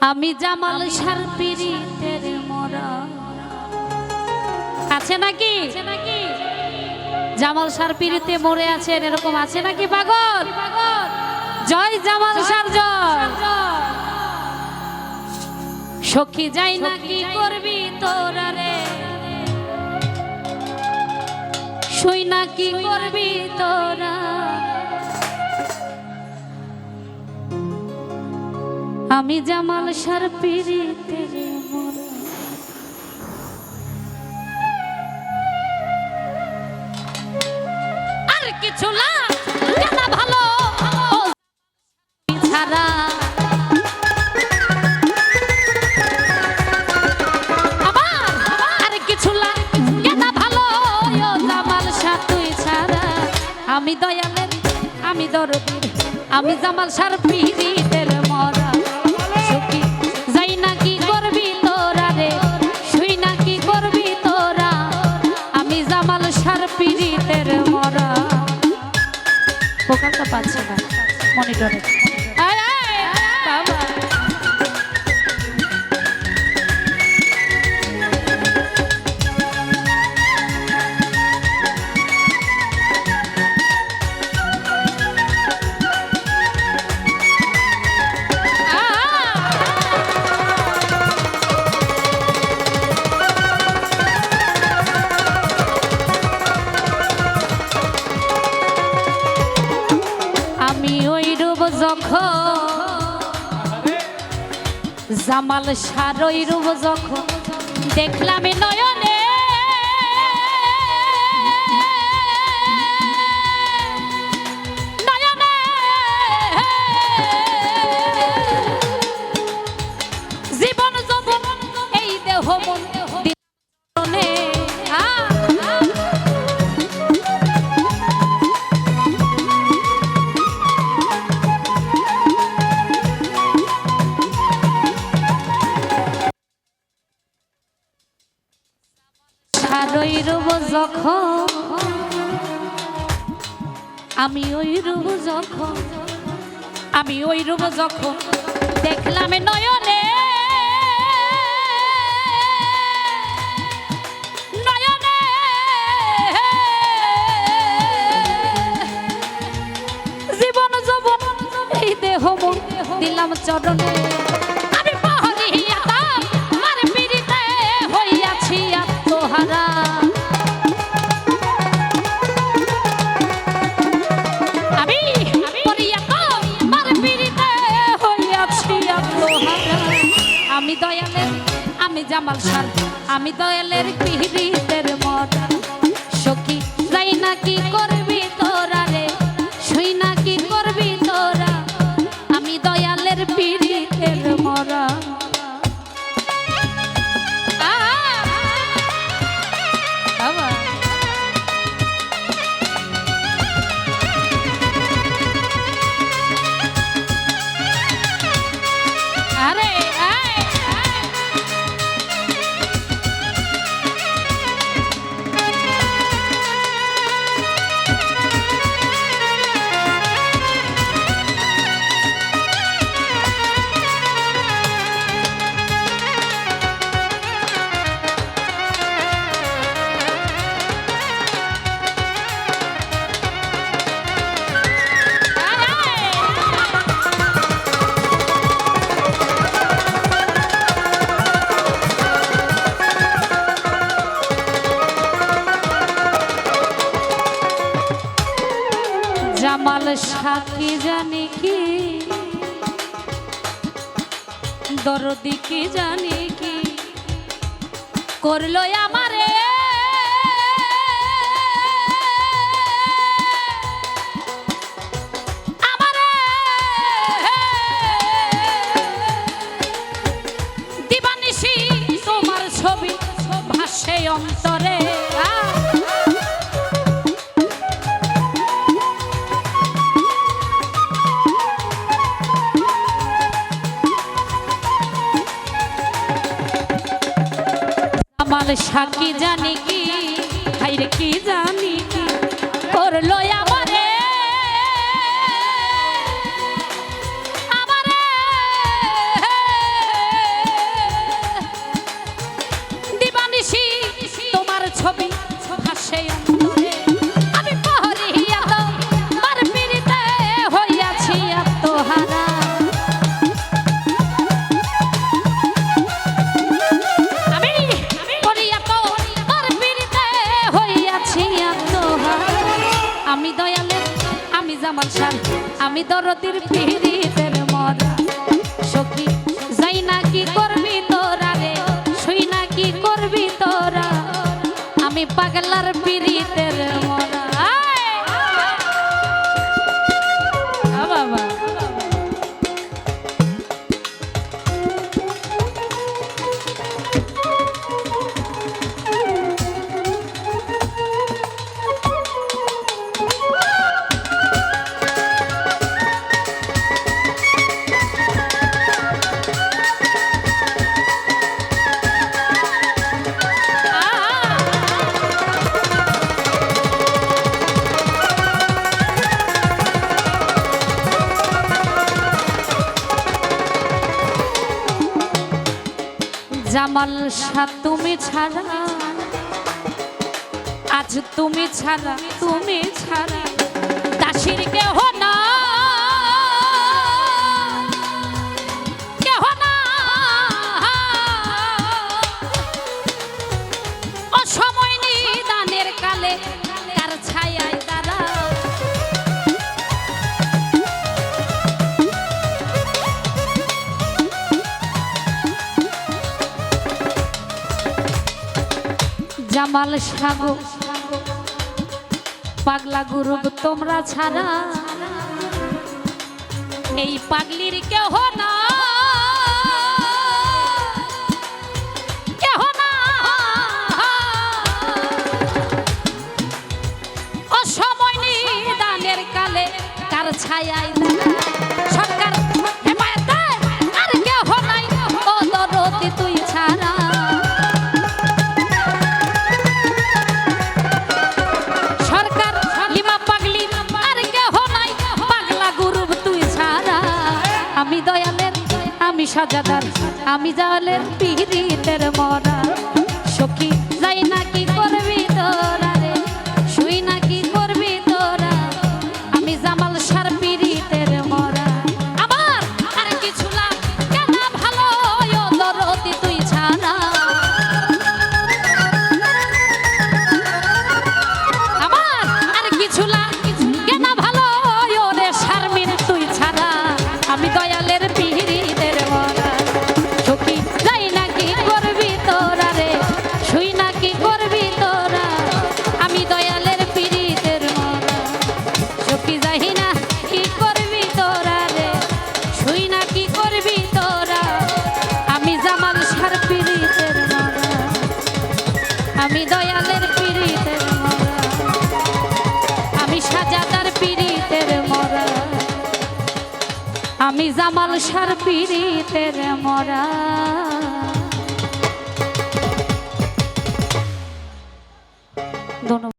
আমি জামাল সার পিরিতের মরা। আছে নাকি? জামাল সার পিরিতে মরে আছেন এরকম আছে নাকি পাগল? জয় জামাল সার জয় সখী যাই না কি করবি তোরা রে? শুই না কি করবি তোরা? আমি জামাল সার মরা আর কিছু না ভালো ছাড়া। আমি দয়ালের, আমি দরদির আমি জামাল সার পিরিতের পিরিতের মরা। ফোকাসটা পাচ্ছে না মনিটরে। যখন জামাল সারই রূপ যখন দেখলাম নয়নে রূপ যখন, আমি ওই রূপ যখন, আমি ওই রূপ যখন দেখলাম নয়নে। দেহ দিলাম চরণে। জামাল সার আমি দয়ালের পিহিতের মত। সখী যাই না কি করবি তোরা? সাকি জানি কি? দরদি কি জানি কি? করল আমার সাকি জানি কি? হাইরে কি জানি কি? করল আমি দরদির পিড়িতে মরা। সখী, যাই না কি করবি তোরা রে? শুই না কি করবি তোরা? আমি পাগলার পিড়িতে মরা। মালসা তুমি ছাড়া। আজ তুমি ছাড়া তুমি ছাড়া। আমাল সাগো। পাগলা গুরু তোমরা ছাড়া এই পাগলির কেহ না। অসময় কালে ছায়ায় আমি জালের পিড়িতের মরা সখী যাই না আমি জামাল সার পিড়িতে মরা। ধন্যবাদ।